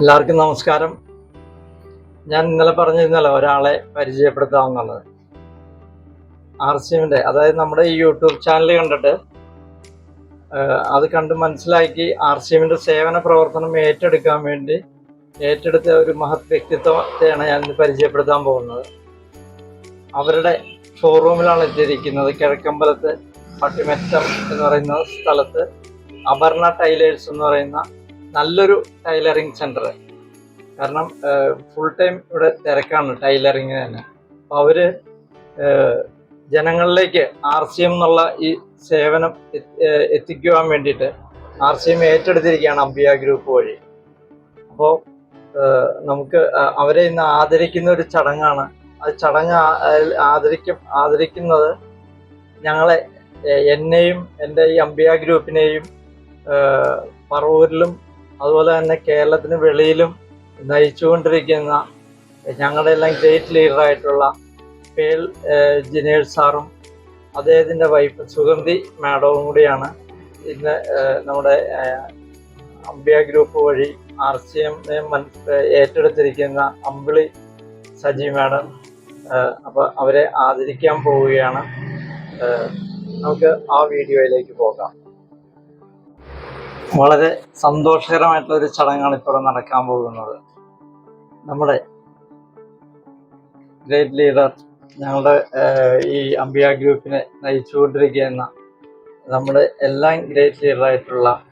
എല്ലാവർക്കും നമസ്കാരം. ഞാൻ ഇന്നലെ പറഞ്ഞിരുന്നല്ലോ ഒരാളെ പരിചയപ്പെടുത്താമെന്നുള്ളത് ആർ സി എമ്മിന്റെ അതായത് നമ്മുടെ ഈ യൂട്യൂബ് ചാനൽ കണ്ടിട്ട് അത് കണ്ട് മനസ്സിലാക്കി ആർ സി എമ്മിന്റെ സേവന പ്രവർത്തനം ഏറ്റെടുക്കാൻ വേണ്ടി ഏറ്റെടുത്ത ഒരു മഹത് വ്യക്തിത്വത്തെയാണ് ഞാൻ ഇന്ന് പരിചയപ്പെടുത്താൻ പോകുന്നത്. അവരുടെ ഷോറൂമിലാണ് എത്തിയിരിക്കുന്നത്. കിഴക്കമ്പലത്ത് പട്ടിമെറ്റം എന്ന് പറയുന്ന സ്ഥലത്ത് അപർണ ടൈലേഴ്സ് എന്ന് പറയുന്ന നല്ലൊരു ടൈലറിങ് സെന്റർ. കാരണം ഫുൾ ടൈം ഇവിടെ തിരക്കാണ് ടൈലറിങ് തന്നെ. അപ്പോൾ ഏഹ്, ജനങ്ങളിലേക്ക് ആർ സി എം എന്നുള്ള ഈ സേവനം എത്തിക്കുവാൻ വേണ്ടിയിട്ട് ആർ സി എം ഏറ്റെടുത്തിരിക്കുകയാണ് അംബിയ ഗ്രൂപ്പ് വഴി. അപ്പോൾ നമുക്ക് അവരെ ഇന്ന് ആദരിക്കുന്ന ഒരു ചടങ്ങാണ്. ആ ചടങ്ങ് ആദരിക്കും ആദരിക്കുന്നത് ഞങ്ങളെ എന്നെയും എന്റെ ഈ അംബിയ ഗ്രൂപ്പിനെയും പറവൂരിലും അതുപോലെ തന്നെ കേരളത്തിന് വെളിയിലും നയിച്ചുകൊണ്ടിരിക്കുന്ന ഞങ്ങളുടെ എല്ലാം ഗ്രേറ്റ് ലീഡറായിട്ടുള്ള പേൾ ഏഹ്, സാറും അദ്ദേഹത്തിന്റെ വൈഫ് സുഗന്ധി മാഡവും കൂടിയാണ്. ഇന്ന് നമ്മുടെ അംബിയ ഗ്രൂപ്പ് വഴി ആർ സി എം ഏറ്റെടുത്തിരിക്കുന്ന അമ്പിളി സജി മാഡം അപ്പോൾ അവരെ ആദരിക്കാൻ പോവുകയാണ്. നമുക്ക് ആ വീഡിയോയിലേക്ക് പോകാം. വളരെ സന്തോഷകരമായിട്ടുള്ള ഒരു ചടങ്ങാണ് ഇപ്പോൾ നടക്കാൻ പോകുന്നത്. നമ്മുടെ ഗ്രേറ്റ് ലീഡർ ഞങ്ങളുടെ ഈ അംബിയ ഗ്രൂപ്പിനെ നയിച്ചുകൊണ്ടിരിക്കുന്ന നമ്മുടെ എല്ലാം ഗ്രേറ്റ് ലീഡറായിട്ടുള്ള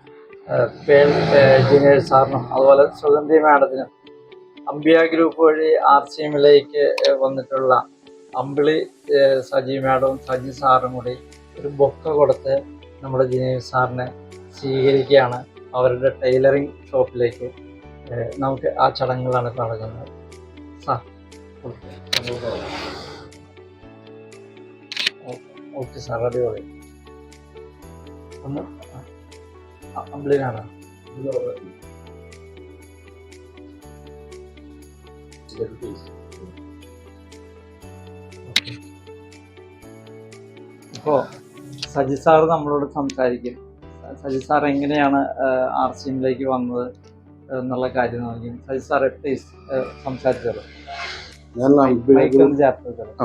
പേൽ എഞ്ചിനീയർ സാറിനും അതുപോലെ സുഗന്ധി മാഡത്തിനും അംബിയ ഗ്രൂപ്പ് വഴി ആർ സി എമ്മിലേക്ക് വന്നിട്ടുള്ള അമ്പിളി സജി മാഡവും സജി സാറും കൂടി ഒരു ബൊക്ക കൊടുത്ത് നമ്മുടെ ജിനേഷ് സാറിനെ സ്വീകരിക്കുകയാണ് അവരുടെ ടൈലറിംഗ് ഷോപ്പിലേക്ക്. നമുക്ക് ആ ചടങ്ങുകളാണ് നടക്കുന്നത്. സാർ ഓക്കെ സാർ അടിപൊളി. ഒന്ന് അമ്പിളിനാണ്? ഇപ്പോൾ സജി സാറ് നമ്മളോട് സംസാരിക്കും. സജി സാർ എങ്ങനെയാണ് ആർ സി എമ്മിലേക്ക് വന്നത് എന്നുള്ള കാര്യം നോക്കി. സജി സാർ പ്ലീസ് സംസാരിച്ചത് ഞാൻ അംബിയ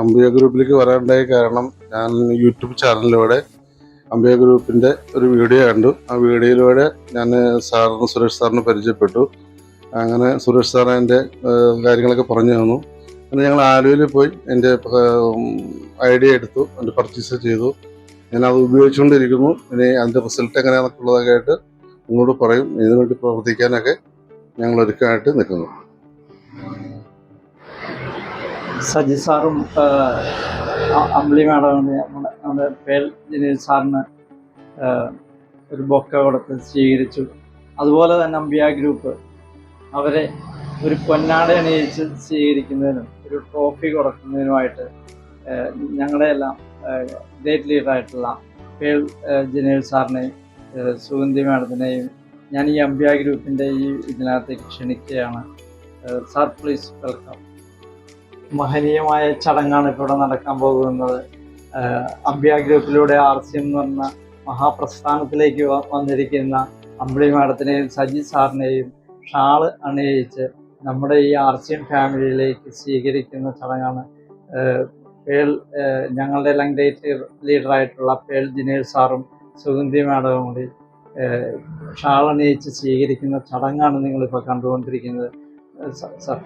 അംബിയ ഗ്രൂപ്പിലേക്ക് വരാനുണ്ടായ കാരണം ഞാൻ യൂട്യൂബ് ചാനലിലൂടെ അംബിയ ഗ്രൂപ്പിന്റെ ഒരു വീഡിയോ കണ്ടു. ആ വീഡിയോയിലൂടെ ഞാൻ സാറിന് സുരേഷ് സാറിന് പരിചയപ്പെട്ടു. അങ്ങനെ സുരേഷ് സാർ എന്റെ കാര്യങ്ങളൊക്കെ പറഞ്ഞു തന്നു. അങ്ങനെ ഞങ്ങൾ ആലുവയിൽ പോയി എന്റെ ഐഡിയ എടുത്തു എന്റെ പർച്ചേസ് ചെയ്തു. ഞാൻ അത് ഉപയോഗിച്ചുകൊണ്ടിരിക്കുന്നു. ഇനി അതിന്റെ റിസൾട്ട് എങ്ങനെയാണെന്നൊക്കെ ആയിട്ട് നിങ്ങളോട് പറയും. ഇതിനുവേണ്ടി പ്രവർത്തിക്കാനൊക്കെ ഞങ്ങൾ ഒരുക്കമായിട്ട് നിൽക്കുന്നു. സജി സാറും അമ്പലി മാഡവും നമ്മുടെ പേൽ ജിനേഷ് സാറിന് ഒരു ബൊക്ക കൊടുത്ത് സ്വീകരിച്ചു. അതുപോലെ തന്നെ അമ്പിയ ഗ്രൂപ്പ് അവരെ ഒരു പൊന്നാട അണിയിച്ച് സ്വീകരിക്കുന്നതിനും ഒരു ട്രോഫി കൊടുക്കുന്നതിനുമായിട്ട് ഞങ്ങളുടെ എല്ലാം ഗ്രേറ്റ് ലീഡറായിട്ടുള്ള കെ ജനേൽ സാറിനെയും സുഗന്ധി മാഡത്തിനെയും ഞാൻ ഈ അംബിയ ഗ്രൂപ്പിന്റെ ഈ ഇതിനകത്തേക്ക് ക്ഷണിക്കുകയാണ്. സാർ പ്ലീസ് വെൽക്കം മഹനീയമായ ചടങ്ങാണ് ഇപ്പോൾ ഇവിടെ നടക്കാൻ പോകുന്നത്. അംബിയ ഗ്രൂപ്പിലൂടെ ആർ സി എം എന്ന് പറഞ്ഞ മഹാപ്രസ്ഥാനത്തിലേക്ക് വന്നിരിക്കുന്ന അമ്പിളി മാഡത്തിനെയും സജി സാറിനെയും ഷാൾ അണിയിച്ച് നമ്മുടെ ഈ ആർ സി എം ഫാമിലിയിലേക്ക് സ്വീകരിക്കുന്ന ചടങ്ങാണ്. പേൾ ഞങ്ങളുടെ ഗ്രേറ്റ് ലീഡറായിട്ടുള്ള പേൾ ജിനേഷ് സാറും സുഗന്ധി മാഡവും കൂടി ഷാളണിയിച്ച് സ്വീകരിക്കുന്ന ചടങ്ങാണ് നിങ്ങളിപ്പോൾ കണ്ടുകൊണ്ടിരിക്കുന്നത്. സാർ.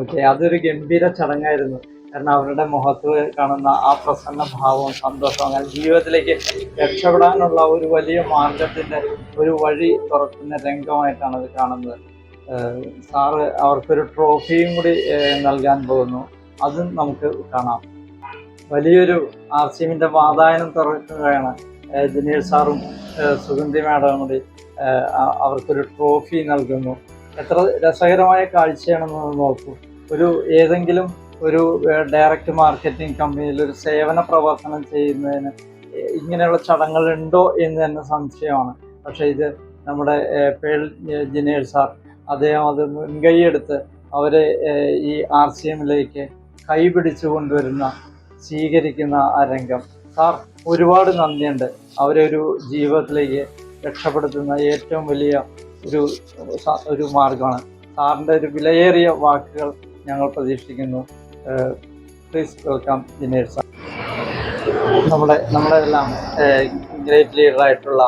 ഓക്കെ അതൊരു ഗംഭീര ചടങ്ങായിരുന്നു. കാരണം അവരുടെ മുഖത്ത് കാണുന്ന ആ പ്രസന്ന ഭാവവും സന്തോഷവും അങ്ങനെ ജീവിതത്തിലേക്ക് രക്ഷപ്പെടാനുള്ള ഒരു വലിയ മാർഗത്തിന്റെ ഒരു വഴി തുറക്കുന്ന രംഗമായിട്ടാണ് അത് കാണുന്നത്. സാറ് അവർക്കൊരു ട്രോഫിയും കൂടി നൽകാൻ പോകുന്നു. അതും നമുക്ക് കാണാം. വലിയൊരു ആർ സി എമ്മിന്റെ വാതായനം തുറക്കുകയാണ് ജനീർ സാറും സുഗന്ധി മാഡവും കൂടി അവർക്കൊരു ട്രോഫി നൽകുന്നു. എത്ര രസകരമായ കാഴ്ചയാണെന്ന് നോക്കൂ. ഒരു ഏതെങ്കിലും ഒരു ഡയറക്റ്റ് മാർക്കറ്റിംഗ് കമ്പനിയിൽ ഒരു സേവന പ്രവർത്തനം ചെയ്യുന്നതിന് ഇങ്ങനെയുള്ള ചടങ്ങുകളുണ്ടോ എന്ന് തന്നെ സംശയമാണ്. പക്ഷേ ഇത് നമ്മുടെ പേൾ ജിനേൽ സാർ അദ്ദേഹം അത് മുൻകൈയെടുത്ത് അവരെ ഈ ആർ സി എമ്മിലേക്ക് കൈപിടിച്ചു കൊണ്ടുവരുന്ന സ്വീകരിക്കുന്ന ആ രംഗം. സാർ ഒരുപാട് നന്ദിയുണ്ട്. അവരെ ഒരു ജീവിതത്തിലേക്ക് രക്ഷപ്പെടുത്തുന്ന ഏറ്റവും വലിയ ഒരു ഒരു മാർഗമാണ് സാറിന്റെ ഒരു വിലയേറിയ വാക്കുകൾ ഞങ്ങൾ പ്രതീക്ഷിക്കുന്നു. പ്ലീസ് വെൽക്കം സാർ നമ്മുടെ നമ്മുടെ എല്ലാം ഗ്രേറ്റ് ലീഡറായിട്ടുള്ള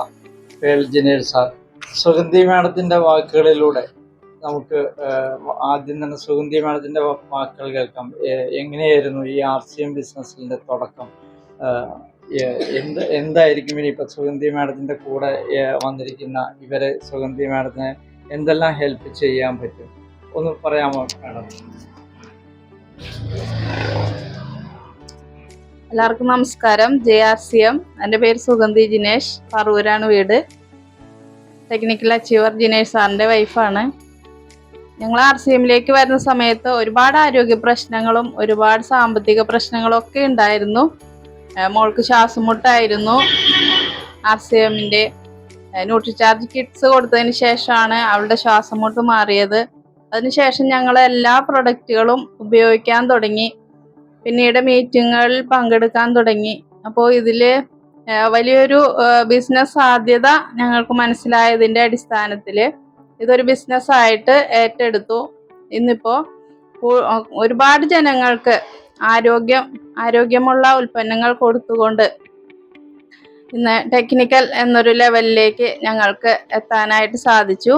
പേൾ ജിനേഷ് സാർ സുഗന്ധി മാഡത്തിന്റെ വാക്കുകളിലൂടെ നമുക്ക് ആദ്യം തന്നെ സുഗന്ധി മാഡത്തിന്റെ വാക്കുകൾ കേൾക്കാം. എങ്ങനെയായിരുന്നു ഈ ആർ സി എം ബിസിനസ്സിന്റെ തുടക്കം? എന്ത് എന്തായിരിക്കും ഇനി ഇപ്പം സുഗന്ധി മാഡത്തിന്റെ കൂടെ വന്നിരിക്കുന്ന ഇവരെ സുഗന്ധി മാഡത്തിനെ എന്തെല്ലാം ഹെൽപ്പ് ചെയ്യാൻ പറ്റും? ഒന്ന് പറയാമോ മാഡം? എല്ലാവർക്കും നമസ്കാരം. J R C M. എന്റെ പേര് സുഗന്ധി ജിനേഷ്. പറവൂരാണ് വീട്. ടെക്നിക്കൽ അച്ചീവർ ജിനേഷ് സാറിന്റെ വൈഫാണ് ഞങ്ങൾ ആർ സി എമ്മിലേക്ക് വരുന്ന സമയത്ത് ഒരുപാട് ആരോഗ്യ പ്രശ്നങ്ങളും ഒരുപാട് സാമ്പത്തിക പ്രശ്നങ്ങളും ഒക്കെ ഉണ്ടായിരുന്നു മോൾക്ക് ശ്വാസം മുട്ടായിരുന്നു ആർ സി എമ്മിന്റെ ന്യൂട്രി ചാർജ് കിറ്റ്സ് കൊടുത്തതിന് ശേഷമാണ് അവളുടെ ശ്വാസം മുട്ട് മാറിയത്. അതിനുശേഷം ഞങ്ങൾ എല്ലാ പ്രൊഡക്റ്റുകളും ഉപയോഗിക്കാൻ തുടങ്ങി. പിന്നീട് മീറ്റിങ്ങുകളിൽ പങ്കെടുക്കാൻ തുടങ്ങി. അപ്പോൾ ഇതിൽ വലിയൊരു ബിസിനസ് സാധ്യത ഞങ്ങൾക്ക് മനസ്സിലായതിന്റെ അടിസ്ഥാനത്തിൽ ഇതൊരു ബിസിനസ്സായിട്ട് ഏറ്റെടുത്തു. ഇന്നിപ്പോൾ ഒരുപാട് ജനങ്ങൾക്ക് ആരോഗ്യം ആരോഗ്യമുള്ള ഉൽപ്പന്നങ്ങൾ കൊടുത്തുകൊണ്ട് ഇന്ന് ടെക്നിക്കൽ എന്നൊരു ലെവലിലേക്ക് ഞങ്ങൾക്ക് എത്താനായിട്ട് സാധിച്ചു.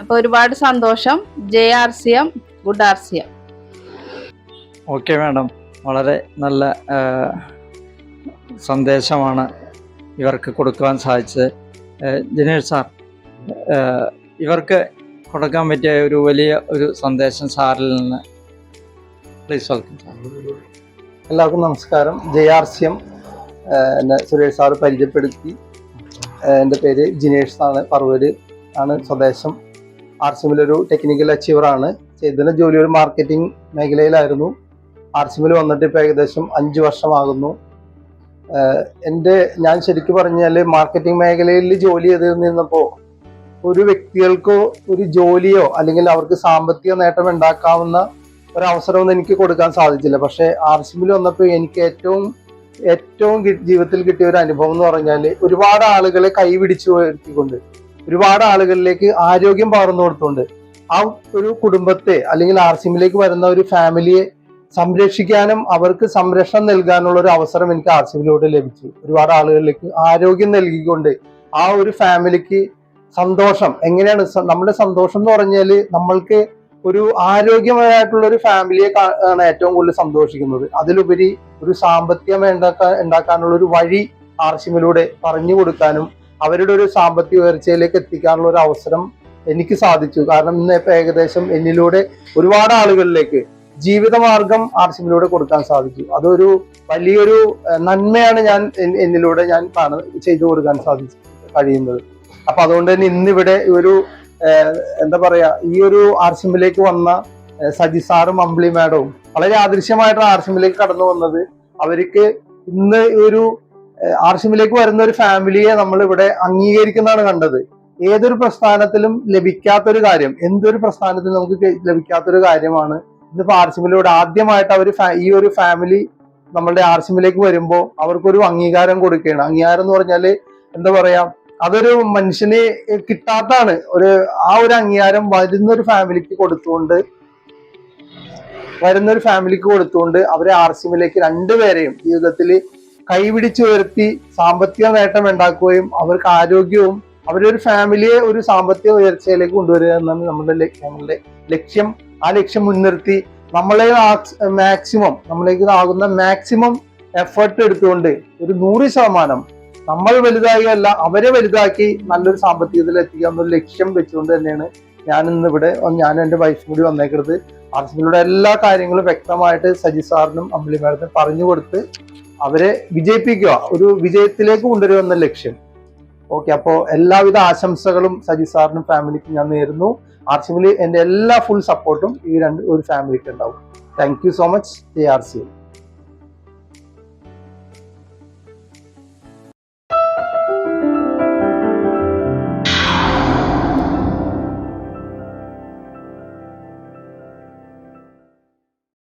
അപ്പോൾ ഒരുപാട് സന്തോഷം. J R C M good R C M. Okay madam. വളരെ നല്ല സന്ദേശമാണ് ഇവർക്ക് കൊടുക്കുവാൻ സാധിച്ചത്. ആ, ജിനേഷ് സാർ ഇവർക്ക് കൊടുക്കാൻ പറ്റിയ ഒരു വലിയ ഒരു സന്ദേശം സാറിൽ നിന്ന്. Please welcome sir. എല്ലാവർക്കും നമസ്കാരം. ജെ ആർ സി എം എന്നെ സുരേഷ് സാറ് പരിചയപ്പെടുത്തി. എന്റെ പേര് ജിനേഷ് ആണ് പറവൂര് ആണ് സ്വദേശം. ആർ സി ഒരു ടെക്നിക്കൽ അച്ചീവറാണ് ചെയ്തിരുന്ന ജോലി ഒരു മാർക്കറ്റിംഗ് മേഖലയിലായിരുന്നു. ആർ സി എമ്മിൽ വന്നിട്ട് ഇപ്പോൾ ഏകദേശം അഞ്ച് വർഷമാകുന്നു. എന്റെ ഞാൻ ശരിക്കും പറഞ്ഞാൽ മാർക്കറ്റിംഗ് മേഖലയിൽ ജോലി ചെയ്ത് നിന്നപ്പോൾ ഒരു വ്യക്തികൾക്കോ ഒരു ജോലിയോ അല്ലെങ്കിൽ അവർക്ക് സാമ്പത്തിക നേട്ടം ഉണ്ടാക്കാവുന്ന ഒരവസരമൊന്നും എനിക്ക് കൊടുക്കാൻ സാധിച്ചില്ല. പക്ഷേ ആർ സി എമ്മിൽ വന്നപ്പോൾ എനിക്ക് ഏറ്റവും ഏറ്റവും ജീവിതത്തിൽ കിട്ടിയ ഒരു അനുഭവം എന്ന് പറഞ്ഞാൽ ഒരുപാട് ആളുകളെ കൈപിടിച്ചു വരുത്തിക്കൊണ്ട് ഒരുപാട് ആളുകളിലേക്ക് ആരോഗ്യം പകർന്നു കൊടുത്തുകൊണ്ട് ആ ഒരു കുടുംബത്തെ അല്ലെങ്കിൽ ആർ സി എമ്മിലേക്ക് വരുന്ന ഒരു ഫാമിലിയെ സംരക്ഷിക്കാനും അവർക്ക് സംരക്ഷണം നൽകാനുള്ള ഒരു അവസരം എനിക്ക് ആർ സി എമ്മിലൂടെ ലഭിച്ചു. ഒരുപാട് ആളുകളിലേക്ക് ആരോഗ്യം നൽകിക്കൊണ്ട് ആ ഒരു ഫാമിലിക്ക് സന്തോഷം. എങ്ങനെയാണ് നമ്മുടെ സന്തോഷം എന്ന് പറഞ്ഞാൽ നമ്മൾക്ക് ഒരു ആരോഗ്യമായിട്ടുള്ള ഒരു ഫാമിലിയെ ആണ് ഏറ്റവും കൂടുതൽ സന്തോഷിക്കുന്നത്. അതിലുപരി ഒരു സാമ്പത്തികം ഉണ്ടാക്കാൻ ഉണ്ടാക്കാനുള്ള ഒരു വഴി ആർസിമിലൂടെ പറഞ്ഞു കൊടുക്കാനും അവരുടെ ഒരു സാമ്പത്തിക ഉയർച്ചയിലേക്ക് എത്തിക്കാനുള്ള ഒരു അവസരം എനിക്ക് സാധിച്ചു. കാരണം ഇന്ന് ഇപ്പൊ ഏകദേശം എന്നിലൂടെ ഒരുപാട് ആളുകളിലേക്ക് ജീവിതമാർഗം ആർസിമിലൂടെ കൊടുക്കാൻ സാധിച്ചു. അതൊരു വലിയൊരു നന്മയാണ് ഞാൻ എന്നിലൂടെ ഞാൻ ചെയ്തു കൊടുക്കാൻ സാധിച്ചു കഴിയുന്നത്. അപ്പൊ അതുകൊണ്ട് തന്നെ ഇന്നിവിടെ ഒരു എന്താ പറയാ ഈ ഒരു ആർസിമിലേക്ക് വന്ന സജി സാറും അമ്പിളി മാഡവും വളരെ ആദൃശ്യമായിട്ടാണ് ആർസിമിലേക്ക് കടന്നു വന്നത് അവർക്ക് ഇന്ന് ഒരു ഏഹ്, ആർസിമിലേക്ക് വരുന്ന ഒരു ഫാമിലിയെ നമ്മൾ ഇവിടെ അംഗീകരിക്കുന്നതാണ് കണ്ടത്. ഏതൊരു പ്രസ്ഥാനത്തിലും ലഭിക്കാത്തൊരു കാര്യം എന്തൊരു പ്രസ്ഥാനത്തിലും നമുക്ക് ലഭിക്കാത്തൊരു കാര്യമാണ്. ഇന്നിപ്പോ ആർസിമിലൂടെ ആദ്യമായിട്ട് അവർ ഈ ഒരു ഫാമിലി നമ്മളുടെ ആർസിമിലേക്ക് വരുമ്പോൾ അവർക്കൊരു അംഗീകാരം കൊടുക്കുകയാണ്. അംഗീകാരം എന്ന് പറഞ്ഞാൽ എന്താ പറയാ അതൊരു മനുഷ്യന് കിട്ടാത്താണ്. ഒരു ആ ഒരു അംഗീകാരം വരുന്ന ഒരു ഫാമിലിക്ക് കൊടുത്തുകൊണ്ട് വരുന്ന ഒരു ഫാമിലിക്ക് കൊടുത്തുകൊണ്ട് അവരെ ആർ സിമിലേക്ക് രണ്ടുപേരെയും ജീവിതത്തിൽ കൈപിടിച്ചു ഉയർത്തി സാമ്പത്തിക നേട്ടം ഉണ്ടാക്കുകയും അവർക്ക് ആരോഗ്യവും അവരൊരു ഫാമിലിയെ ഒരു സാമ്പത്തിക ഉയർച്ചയിലേക്ക് കൊണ്ടുവരിക എന്നാണ് നമ്മുടെ നമ്മളുടെ ലക്ഷ്യം. ആ ലക്ഷ്യം മുൻനിർത്തി നമ്മളെ മാക്സിമം നമ്മളേക്ക് ആകുന്ന മാക്സിമം എഫേർട്ട് എടുത്തുകൊണ്ട് ഒരു നൂറ് ശതമാനം നമ്മൾ വലുതാകുകയല്ല അവരെ വലുതാക്കി നല്ലൊരു സാമ്പത്തികത്തിൽ എത്തിക്കുക ലക്ഷ്യം വെച്ചുകൊണ്ട് തന്നെയാണ് ഞാൻ ഇന്ന് ഇവിടെ ഞാനും എന്റെ വൈഫും കൂടി വന്നേക്കരുത് ആർസിബിയുടെ എല്ലാ കാര്യങ്ങളും വ്യക്തമായിട്ട് സജി സാറിനും അമ്പിളി മാഡത്തിനും പറഞ്ഞു കൊടുത്ത് അവരെ വിജയിപ്പിക്കുക. ഒരു വിജയത്തിലേക്ക് കൊണ്ടുവരിക എന്ന ലക്ഷ്യം. ഓക്കെ അപ്പോൾ എല്ലാവിധ ആശംസകളും സജി സാറിനും ഫാമിലിക്കും ഞാൻ നേരുന്നു. ആർസിമിൽ എന്റെ എല്ലാ ഫുൾ സപ്പോർട്ടും ഈ രണ്ട് ഒരു ഫാമിലിക്ക് ഉണ്ടാവും. Thank you so much J R C